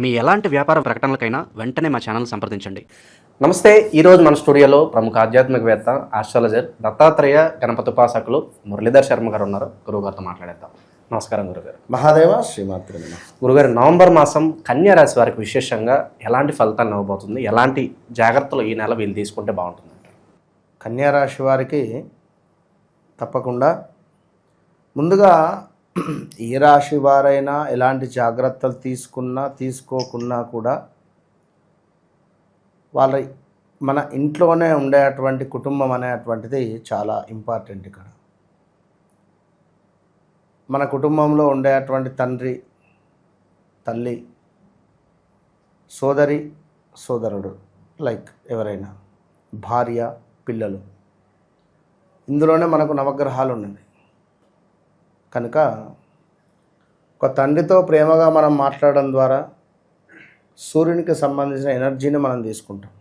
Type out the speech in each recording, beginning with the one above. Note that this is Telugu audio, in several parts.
మీ ఎలాంటి వ్యాపార ప్రకటనలకైనా వెంటనే మా ఛానల్ సంప్రదించండి. నమస్తే ఈరోజు మన స్టూడియోలో ప్రముఖ ఆధ్యాత్మికవేత్త ఆస్ట్రాలజర్ దత్తాత్రేయ గణపతి ఉపాసకులు మురళీధర్ శర్మ గారు ఉన్నారు. గురువు గారితో మాట్లాడేద్దాం. నమస్కారం గురుగారు. మహాదేవ శ్రీమాత్రి. గురుగారు నవంబర్ మాసం కన్యా రాశి వారికి విశేషంగా ఎలాంటి ఫలితాలు ఇవ్వబోతుంది? ఎలాంటి జాగ్రత్తలు ఈ నెల వీళ్ళు తీసుకుంటే బాగుంటుంది? కన్యా రాశి వారికి తప్పకుండా ముందుగా ఏ రాశి వారైనా ఎలాంటి జాగ్రత్తలు తీసుకున్నా తీసుకోకున్నా కూడా వాళ్ళ మన ఇంట్లోనే ఉండేటువంటి కుటుంబం అనేటువంటిది చాలా ఇంపార్టెంట్ ఇక్కడ. మన కుటుంబంలో ఉండేటువంటి తండ్రి తల్లి సోదరి సోదరుడు లైక్ ఎవరైనా భార్య పిల్లలు. ఇందులోనే మనకు నవగ్రహాలు ఉన్నాయి. కనుక ఒక తండ్రితో ప్రేమగా మనం మాట్లాడడం ద్వారా సూర్యునికి సంబంధించిన ఎనర్జీని మనం తీసుకుంటాం.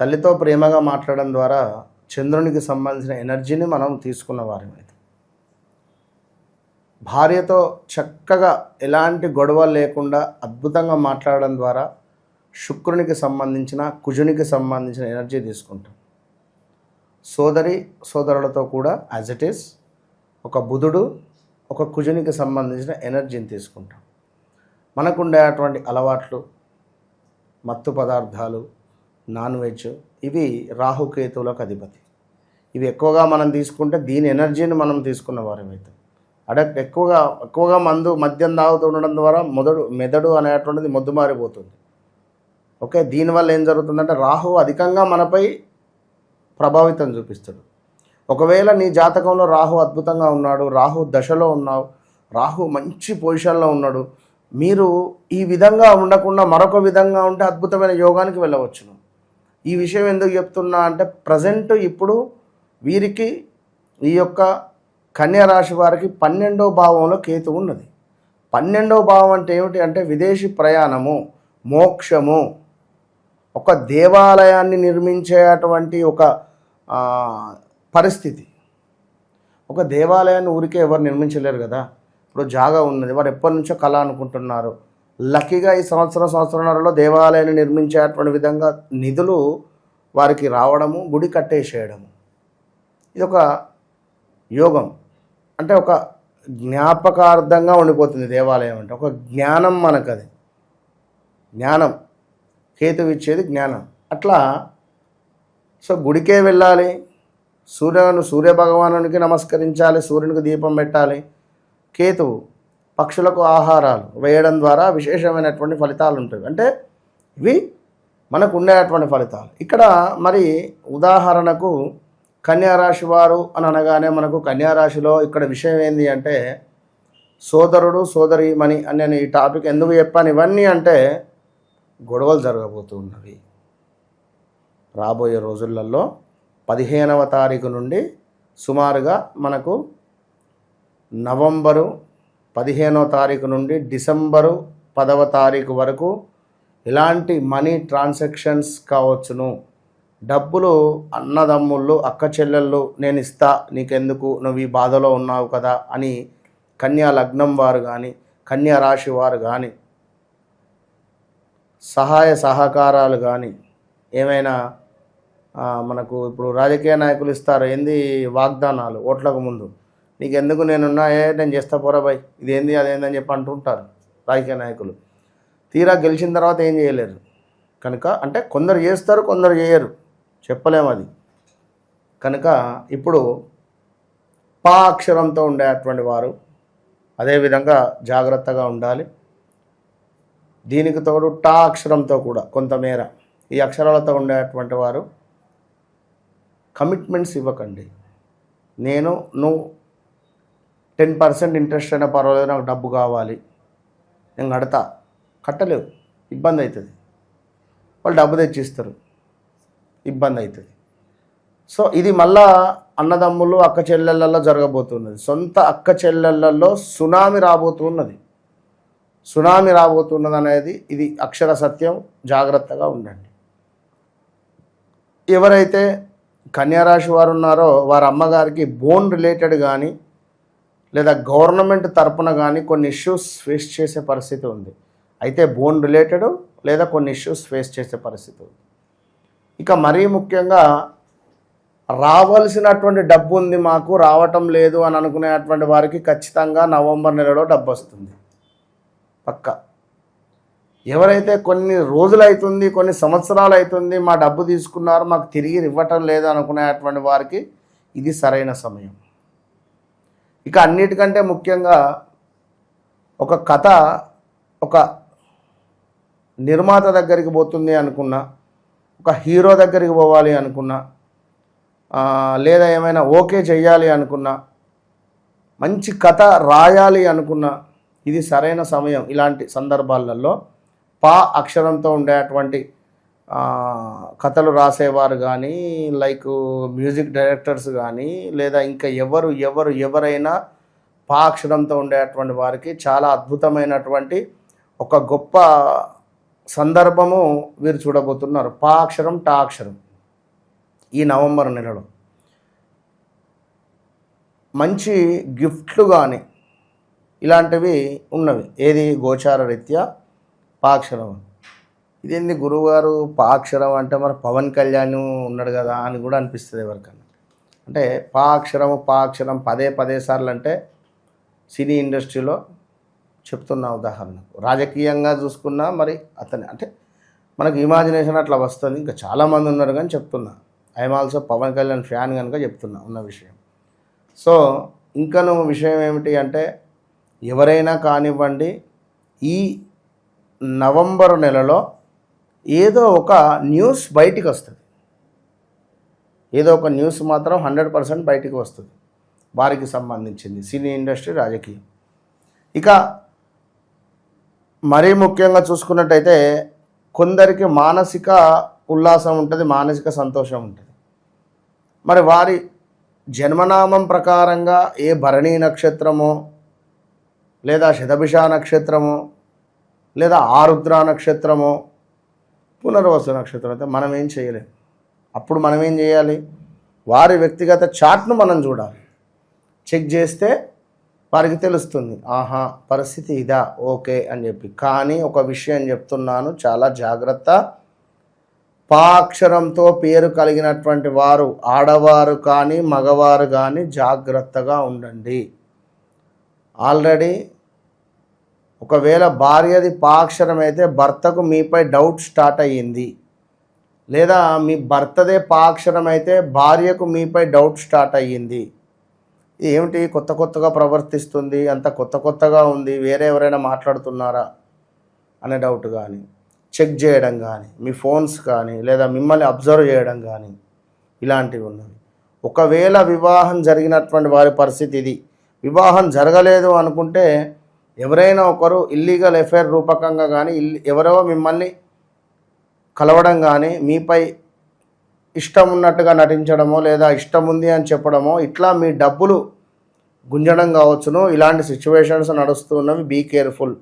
తల్లితో ప్రేమగా మాట్లాడడం ద్వారా చంద్రునికి సంబంధించిన ఎనర్జీని మనం తీసుకున్న వారి మీద భార్యతో చక్కగా ఎలాంటి గొడవ లేకుండా అద్భుతంగా మాట్లాడడం ద్వారా శుక్రునికి సంబంధించిన కుజునికి సంబంధించిన ఎనర్జీ తీసుకుంటాం. సోదరి సోదరులతో కూడా యాజ్ ఇట్ ఈస్ ఒక బుధుడు ఒక కుజునికి సంబంధించిన ఎనర్జీని తీసుకుంటాం. మనకు ఉండేటువంటి అలవాట్లు మత్తు పదార్థాలు నాన్ వెజ్ ఇవి రాహుకేతువులకు అధిపతి. ఇవి ఎక్కువగా మనం తీసుకుంటే దీని ఎనర్జీని మనం తీసుకున్న వారమైతే అడ ఎక్కువగా ఎక్కువగా మందు మద్యం తాగుతూ ఉండడం ద్వారా మొదడు మెదడు అనేటువంటిది మొద్దుమారిపోతుంది ఓకే దీనివల్ల ఏం జరుగుతుందంటే రాహు అధికంగా మనపై ప్రభావితం చూపిస్తాడు. ఒకవేళ నీ జాతకంలో రాహు అద్భుతంగా ఉన్నాడు రాహు దశలో ఉన్నావు రాహు మంచి పొజిషన్లో ఉన్నాడు మీరు ఈ విధంగా ఉండకుండా మరొక విధంగా ఉంటే అద్భుతమైన యోగానికి వెళ్ళవచ్చును. ఈ విషయం ఎందుకు చెప్తున్నా అంటే ప్రజెంట్ ఇప్పుడు వీరికి ఈ యొక్క కన్యా రాశి వారికి పన్నెండో భావంలో కేతు ఉన్నది. పన్నెండో భావం అంటే ఏమిటి అంటే విదేశీ ప్రయాణము మోక్షము. ఒక దేవాలయాన్ని నిర్మించేటువంటి ఒక పరిస్థితి. ఒక దేవాలయాన్ని ఊరికే ఎవరు నిర్మించలేరు కదా. ఇప్పుడు జాగా ఉన్నది. వారు ఎప్పటి నుంచో కళ అనుకుంటున్నారు. లక్కీగా ఈ సంవత్సరం సంవత్సరంలో దేవాలయాన్ని నిర్మించేటువంటి విధంగా నిధులు వారికి రావడము గుడి కట్టేసేయడము. ఇది ఒక యోగం. అంటే ఒక జ్ఞాపకార్థంగా ఉండిపోతుంది దేవాలయం అంటే. ఒక జ్ఞానం మనకు అది జ్ఞానం. కేతువు ఇచ్చేది జ్ఞానం. అట్లా సో గుడికే వెళ్ళాలి. సూర్యులను సూర్య భగవానునికి నమస్కరించాలి సూర్యునికి దీపం పెట్టాలి. కేతువు పక్షులకు ఆహారాలు వేయడం ద్వారా విశేషమైనటువంటి ఫలితాలు ఉంటాయి అంటే ఇవి మనకు ఉండేటువంటి ఫలితాలు. ఇక్కడ మరి ఉదాహరణకు కన్యారాశి వారు అని అనగానే మనకు కన్యారాశిలో ఇక్కడ విషయం ఏంది అంటే సోదరుడు సోదరిమణి అని నేను ఈ టాపిక్ ఎందుకు చెప్పాను? ఇవన్నీ అంటే గొడవలు జరగబోతూ ఉన్నవి. రాబోయే రోజులలో పదిహేనవ తారీఖు నుండి సుమారుగా మనకు నవంబరు పదిహేనవ తారీఖు నుండి డిసెంబరు పదవ తారీఖు వరకు ఎలాంటి మనీ ట్రాన్సాక్షన్స్ కావచ్చును. డబ్బులు అన్నదమ్ముళ్ళు అక్క చెల్లెళ్ళు నేను ఇస్తా నీకెందుకు నువ్వు ఈ బాధలో ఉన్నావు కదా అని కన్యా లగ్నం వారు కానీ కన్యా రాశి వారు కానీ సహాయ సహకారాలు కానీ ఏమైనా మనకు ఇప్పుడు రాజకీయ నాయకులు ఇస్తారు. ఏంది? వాగ్దానాలు ఓట్లకు ముందు. నీకు ఎందుకు నేనున్నా? ఏ నేను చేస్తా పోరా బాయ్. ఇది ఏంది అదేందని చెప్పి అంటుంటారు రాజకీయ నాయకులు. తీరా గెలిచిన తర్వాత ఏం చేయలేరు. కనుక అంటే కొందరు చేస్తారు కొందరు చేయరు. చెప్పలేము అది. కనుక ఇప్పుడు పా అక్షరంతో ఉండేటువంటి వారు అదేవిధంగా జాగ్రత్తగా ఉండాలి. దీనికి తోడు టా అక్షరంతో కూడా కొంతమేర ఈ అక్షరాలతో ఉండేటువంటి వారు కమిట్మెంట్స్ ఇవ్వకండి. నేను నువ్వు టెన్ పర్సెంట్ ఇంట్రెస్ట్ అయినా పర్వాలేదు నాకు డబ్బు కావాలి. నేను కడతా. కట్టలేవు. ఇబ్బంది అవుతుంది వాళ్ళు డబ్బు తెచ్చిస్తారు. ఇబ్బంది అవుతుంది సో ఇది మళ్ళా అన్నదమ్ములు అక్క చెల్లెళ్ళల్లో జరగబోతున్నది. సొంత అక్క చెల్లెళ్ళల్లో సునామీ రాబోతున్నది. సునామీ రాబోతున్నది అనేది ఇది అక్షర సత్యం. జాగ్రత్తగా ఉండండి. ఎవరైతే కన్యారాశి వారు ఉన్నారో వారి అమ్మగారికి బోన్ రిలేటెడ్ కానీ లేదా గవర్నమెంట్ తరపున కానీ కొన్ని ఇష్యూస్ ఫేస్ చేసే పరిస్థితి ఉంది. అయితే బోన్ రిలేటెడ్ లేదా కొన్ని ఇష్యూస్ ఫేస్ చేసే పరిస్థితి ఉంది. ఇక మరీ ముఖ్యంగా రావాల్సినటువంటి డబ్బు ఉంది మాకు రావటం లేదు అని అనుకునేటువంటి వారికి ఖచ్చితంగా నవంబర్ నెలలో డబ్బు వస్తుంది. పక్క. ఎవరైతే కొన్ని రోజులు అవుతుంది కొన్ని సంవత్సరాలు అవుతుంది మా డబ్బు తీసుకున్నారు మాకు తిరిగి ఇవ్వటం లేదు అనుకునేటువంటి వారికి ఇది సరైన సమయం. ఇక అన్నిటికంటే ముఖ్యంగా ఒక కథ ఒక నిర్మాత దగ్గరికి పోతుంది అనుకున్నా ఒక హీరో దగ్గరికి పోవాలి అనుకున్నా లేదా ఏమైనా ఓకే చేయాలి అనుకున్నా మంచి కథ రాయాలి అనుకున్నా ఇది సరైన సమయం ఇలాంటి సందర్భాలలో పా అక్షరంతో ఉండేటువంటి కథలు రాసేవారు కానీ లైక్ మ్యూజిక్ డైరెక్టర్స్ కానీ లేదా ఇంకా ఎవరు ఎవరు ఎవరైనా పా అక్షరంతో ఉండేటువంటి వారికి చాలా అద్భుతమైనటువంటి ఒక గొప్ప సందర్భము వీరు చూడబోతున్నారు. పా అక్షరం టా అక్షరం ఈ నవంబర్ నెలలో. మంచి గిఫ్ట్లు కానీ ఇలాంటివి ఉన్నవి. ఏది గోచార రీత్యా? పాక్షరం. ఇదేంది గురువుగారు పాక్షరం అంటే మరి పవన్ కళ్యాణ్ ఉన్నాడు కదా అని కూడా అనిపిస్తుంది ఎవరికన్నా. అంటే పాక్షరము పాక్షరం పదే పదే సార్లు అంటే సినీ ఇండస్ట్రీలో చెప్తున్న ఉదాహరణకు. రాజకీయంగా చూసుకున్నా మరి అతని అంటే మనకు ఇమాజినేషన్ అట్లా వస్తుంది. ఇంకా చాలామంది ఉన్నారు కానీ చెప్తున్నా. I'm also Pawan Kalyan fan కనుక చెప్తున్నా ఉన్న విషయం. సో ఇంకను విషయం ఏమిటి అంటే ఎవరైనా కానివ్వండి ఈ నవంబర్ నెలలో ఏదో ఒక న్యూస్ బయటికి వస్తుంది. ఏదో ఒక న్యూస్ మాత్రం హండ్రెడ్ పర్సెంట్ బయటికి వస్తుంది. వారికి సంబంధించింది. సినీ ఇండస్ట్రీ రాజకీయం. ఇక మరీ ముఖ్యంగా చూసుకున్నట్టయితే కొందరికి మానసిక ఉల్లాసం ఉంటుంది మానసిక సంతోషం ఉంటుంది. మరి వారి జన్మనామం ప్రకారంగా ఏ భరణీ నక్షత్రమో లేదా శతభిష నక్షత్రమో లేదా ఆరుద్ర నక్షత్రమో పునర్వసు నక్షత్రం అయితే మనం ఏం చేయలేం. అప్పుడు మనం ఏం చేయాలి? వారి వ్యక్తిగత చాట్ను మనం చూడాలి. చెక్ చేస్తే వారికి తెలుస్తుంది. ఆహా పరిస్థితి ఇదా ఓకే అని చెప్పి. కానీ ఒక విషయం చెప్తున్నాను చాలా జాగ్రత్త. పాక్షరంతో పేరు కలిగినటువంటి వారు ఆడవారు కానీ మగవారు కానీ జాగ్రత్తగా ఉండండి. ఆల్రెడీ ఒకవేళ భార్యది పాక్షరం అయితే భర్తకు మీపై డౌట్ స్టార్ట్ అయ్యింది. లేదా మీ భర్తదే పాక్షరం అయితే భార్యకు మీపై డౌట్ స్టార్ట్ అయ్యింది. ఏమిటి? కొత్త కొత్తగా ప్రవర్తిస్తుంది. అంత కొత్త కొత్తగా ఉంది. వేరే ఎవరైనా మాట్లాడుతున్నారా? అనే డౌట్ కానీ చెక్ చేయడం కానీ మీ ఫోన్స్ కానీ లేదా మిమ్మల్ని అబ్జర్వ్ చేయడం కానీ ఇలాంటివి ఉన్నవి. ఒకవేళ వివాహం జరిగినటువంటి వారి పరిస్థితి ఇది. వివాహం జరగలేదు అనుకుంటే ఎవరైనా ఒకరు ఇల్లీగల్ ఎఫ్ఐఆర్ రూపకంగా కానీ ఇల్ ఎవరో మిమ్మల్ని కలవడం కానీ మీపై ఇష్టం ఉన్నట్టుగా నటించడమో లేదా ఇష్టం ఉంది అని చెప్పడమో ఇట్లా మీ డబ్బులు గుంజడం కావచ్చును. ఇలాంటి సిచ్యువేషన్స్ నడుస్తున్నవి బీ కేర్ఫుల్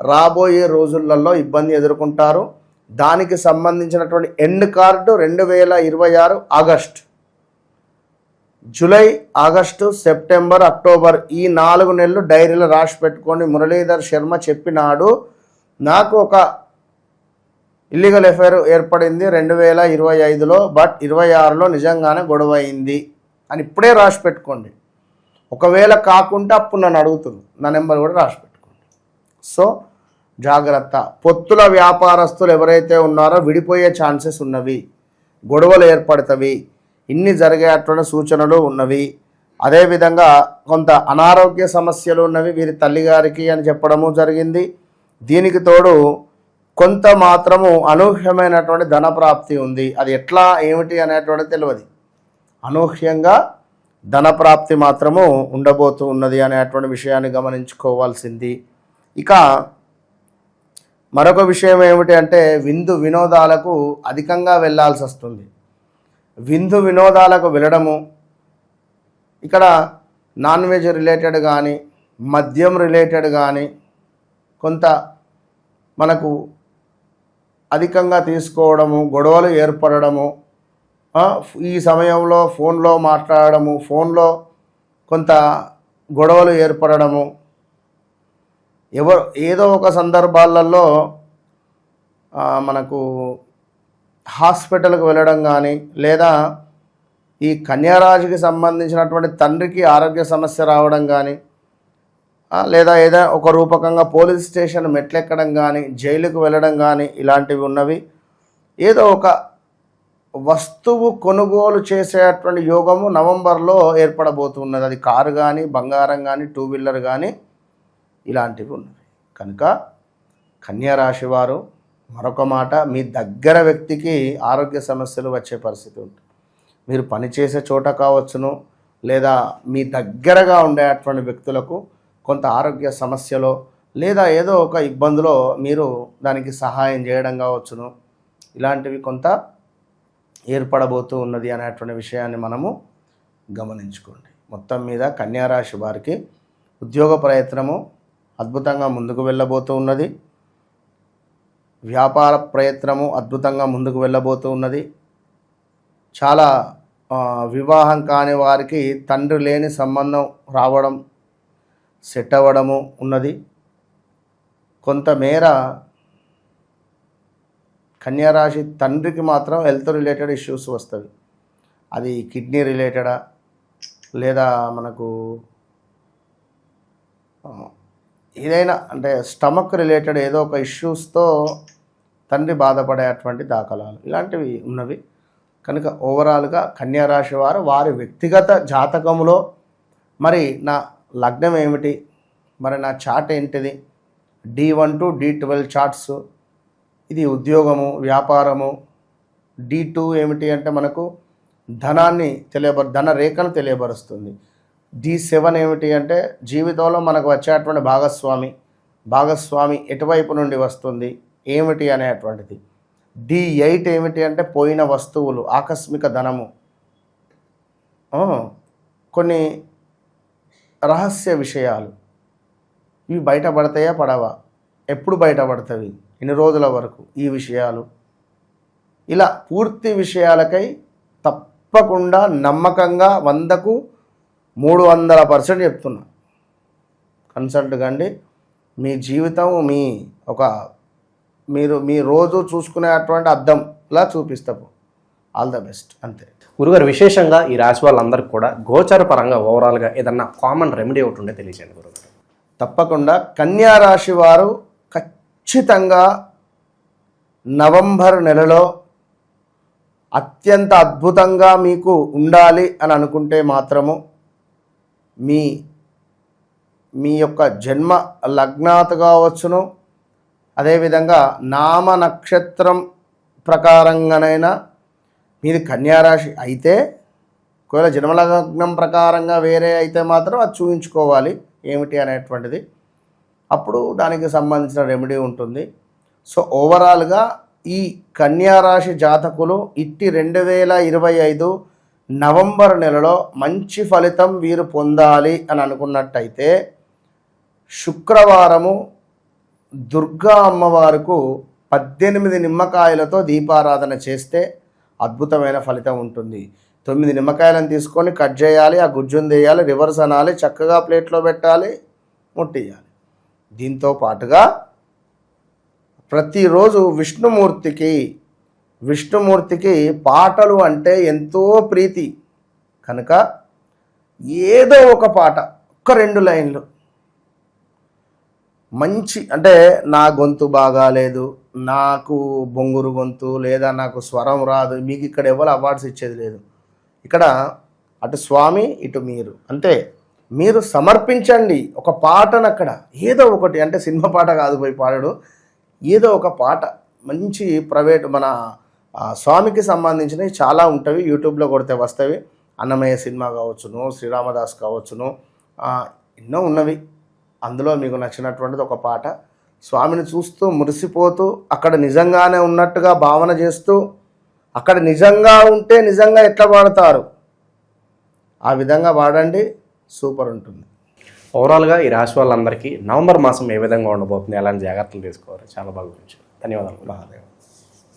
రాబోయే రోజులలో ఇబ్బంది ఎదుర్కొంటారు. దానికి సంబంధించినటువంటి ఎండ్ కార్డు రెండు వేల ఇరవై ఆరు August July August September October ఈ నాలుగు నెలలు డైరీలో రాసి పెట్టుకొని మురళీధర్ శర్మ చెప్పినాడు. నాకు ఒక ఇల్లీగల్ ఎఫైర్ ఏర్పడింది రెండు వేల ఇరవై ఐదులో బట్ ఇరవై ఆరులో నిజంగానే గొడవ అయింది అని ఇప్పుడే రాసి పెట్టుకోండి. ఒకవేళ కాకుండా అప్పుడు నన్ను అడుగుతుంది. నా నెంబర్ కూడా రాసి పెట్టుకోండి. సో జాగ్రత్త. పొత్తుల వ్యాపారస్తులు ఎవరైతే ఉన్నారో విడిపోయే ఛాన్సెస్ ఉన్నవి. గొడవలు ఏర్పడతవి. ఇన్ని జరిగేటువంటి సూచనలు ఉన్నవి. అదేవిధంగా కొంత అనారోగ్య సమస్యలు ఉన్నవి వీరి తల్లిగారికి అని చెప్పడము జరిగింది. దీనికి తోడు కొంత మాత్రము అనూహ్యమైనటువంటి ధన ప్రాప్తి ఉంది. అది ఎట్లా ఏమిటి అనేటువంటి తెలియదు. అనూహ్యంగా ధన ప్రాప్తి మాత్రము ఉండబోతూ ఉన్నది అనేటువంటి విషయాన్ని గమనించుకోవాల్సింది. ఇక మరొక విషయం ఏమిటి అంటే విందు వినోదాలకు అధికంగా వెళ్ళాల్సి వస్తుంది విందు వినోదాలకు వెళ్ళడము. ఇక్కడ నాన్ వెజ్ రిలేటెడ్ కానీ మద్యం రిలేటెడ్ కానీ కొంత మనకు అధికంగా తీసుకోవడము గొడవలు ఏర్పడడము ఈ సమయంలో ఫోన్లో మాట్లాడడము ఫోన్లో కొంత గొడవలు ఏర్పడడము. ఎవరు ఏదో ఒక సందర్భాలలో మనకు హాస్పిటల్కి వెళ్ళడం కానీ లేదా ఈ కన్యారాశికి సంబంధించినటువంటి తండ్రికి ఆరోగ్య సమస్య రావడం కానీ లేదా ఏదైనా ఒక రూపకంగా పోలీస్ స్టేషన్ మెట్లెక్కడం కానీ జైలుకు వెళ్ళడం కానీ ఇలాంటివి ఉన్నవి. ఏదో ఒక వస్తువు కొనుగోలు చేసేటువంటి యోగము నవంబర్లో ఏర్పడబోతున్నది. అది కారు కానీ బంగారం కానీ టూ వీలర్ కానీ ఇలాంటివి ఉన్నవి. కనుక కన్యారాశి వారు మరొక మాట మీ దగ్గర వ్యక్తికి ఆరోగ్య సమస్యలు వచ్చే పరిస్థితి ఉంటుంది. మీరు పనిచేసే చోట కావచ్చును లేదా మీ దగ్గరగా ఉండేటువంటి వ్యక్తులకు కొంత ఆరోగ్య సమస్యలో లేదా ఏదో ఒక ఇబ్బందిలో మీరు దానికి సహాయం చేయడం కావచ్చును. ఇలాంటివి కొంత ఏర్పడబోతూ ఉన్నది అనేటువంటి విషయాన్ని మనము గమనించుకోండి. మొత్తం మీద కన్యారాశి వారికి ఉద్యోగ ప్రయత్నము అద్భుతంగా ముందుకు వెళ్ళబోతూ ఉన్నది. వ్యాపార ప్రయత్నము అద్భుతంగా ముందుకు వెళ్ళబోతూ ఉన్నది. చాలా వివాహం కాని వారికి తండ్రి లేని సంబంధం రావడం సెట్ అవ్వడము ఉన్నది. కొంతమేర కన్యారాశి తండ్రికి మాత్రం హెల్త్ రిలేటెడ్ ఇష్యూస్ వస్తుంది అది కిడ్నీ రిలేటెడా? లేదా మనకు ఏదైనా అంటే స్టమక్ రిలేటెడ్ ఏదో ఒక ఇష్యూస్తో తండ్రి బాధపడేటువంటి దాఖలాలు ఇలాంటివి ఉన్నవి. కనుక ఓవరాల్గా కన్యారాశి వారు వారి వ్యక్తిగత జాతకములో మరి నా లగ్నం ఏమిటి? మరి నా చాట్ ఏంటిది? D one two D twelve charts. ఇది ఉద్యోగము వ్యాపారము. డి టూ ఏమిటి అంటే మనకు ధనాన్ని తెలియబరు ధన రేఖను తెలియబరుస్తుంది. డి సెవెన్ ఏమిటి అంటే జీవితంలో మనకు వచ్చేటువంటి భాగస్వామి భాగస్వామి ఎటువైపు నుండి వస్తుంది ఏమిటి అనేటువంటిది. డి ఎయిట్ ఏమిటి అంటే పోయిన వస్తువులు ఆకస్మిక ధనము. కొన్ని రహస్య విషయాలు. ఇవి బయటపడతాయా పడవా? ఎప్పుడు బయటపడతాయి ఎన్ని రోజుల వరకు ఈ విషయాలు? ఇలా పూర్తి విషయాలకై తప్పకుండా నమ్మకంగా వందకు మూడు వందల పర్సెంట్ చెప్తున్నా. కన్సల్ట్ కండి. మీ జీవితం మీ ఒక మీరు మీ రోజు చూసుకునేటువంటి అద్దంలా చూపిస్తాము ఆల్ ద బెస్ట్. అంతే. గురుగారు విశేషంగా ఈ రాశి వాళ్ళందరికీ కూడా గోచర పరంగా ఓవరాల్గా ఏదన్నా కామన్ రెమెడీ ఒకటి ఉండే తెలియజేయండి గురుగారు. తప్పకుండా కన్యా రాశి వారు ఖచ్చితంగా నవంబర్ నెలలో అత్యంత అద్భుతంగా మీకు ఉండాలి అని అనుకుంటే మాత్రము మీ మీ యొక్క జన్మ లగ్నాత్ కావచ్చును అదేవిధంగా నామ నక్షత్రం ప్రకారంగానైనా మీది కన్యారాశి అయితే ఒకవేళ జన్మలగ్నం ప్రకారంగా వేరే అయితే మాత్రం అది చూపించుకోవాలి ఏమిటి అనేటువంటిది. అప్పుడు దానికి సంబంధించిన రెమెడీ ఉంటుంది. సో ఓవరాల్గా ఈ కన్యారాశి జాతకులు ఇట్టి రెండు వేల ఇరవై ఐదు నవంబర్ నెలలో మంచి ఫలితం వీరు పొందాలి అని అనుకున్నట్టయితే శుక్రవారము దుర్గా అమ్మవారుకు పద్దెనిమిది నిమ్మకాయలతో దీపారాధన చేస్తే అద్భుతమైన ఫలితం ఉంటుంది. తొమ్మిది నిమ్మకాయలను తీసుకొని కట్ చేయాలి ఆ గుజ్జును తీయాలి రివర్స్ అనాలి చక్కగా ప్లేట్లో పెట్టాలి ముట్టియాలి దీంతో పాటుగా ప్రతిరోజు విష్ణుమూర్తికి విష్ణుమూర్తికి పాటలు అంటే ఎంతో ప్రీతి. కనుక ఏదో ఒక పాట ఒక్క రెండు లైన్లు. మంచి అంటే నా గొంతు బాగాలేదు నాకు బొంగురు గొంతు లేదా నాకు స్వరం రాదు మీకు ఇక్కడ ఎవరు అవార్డ్స్ ఇచ్చేది లేదు. ఇక్కడ అటు స్వామి ఇటు మీరు. అంతే మీరు సమర్పించండి ఒక పాటను అక్కడ. ఏదో ఒకటి అంటే సినిమా పాట కాదు పోయి పాడడు. ఏదో ఒక పాట మంచి ప్రైవేట్ మన స్వామికి సంబంధించినవి చాలా ఉంటవి. యూట్యూబ్లో కొడితే వస్తవి. అన్నమయ్య సినిమా కావచ్చును శ్రీరామదాస్ కావచ్చును ఎన్నో ఉన్నవి. అందులో మీకు నచ్చినటువంటిది ఒక పాట. స్వామిని చూస్తూ మురిసిపోతూ అక్కడ నిజంగానే ఉన్నట్టుగా భావన చేస్తూ అక్కడ నిజంగా ఉంటే నిజంగా ఎట్లా పాడతారు? ఆ విధంగా వాడండి సూపర్ ఉంటుంది. ఓవరాల్గా ఈ రాశి వాళ్ళందరికీ నవంబర్ మాసం ఏ విధంగా ఉండబోతుంది? ఎలాంటి జాగ్రత్తలు తీసుకోవాలి? చాలా బాగా గురించి. ధన్యవాదాలు. మహాదేవ్.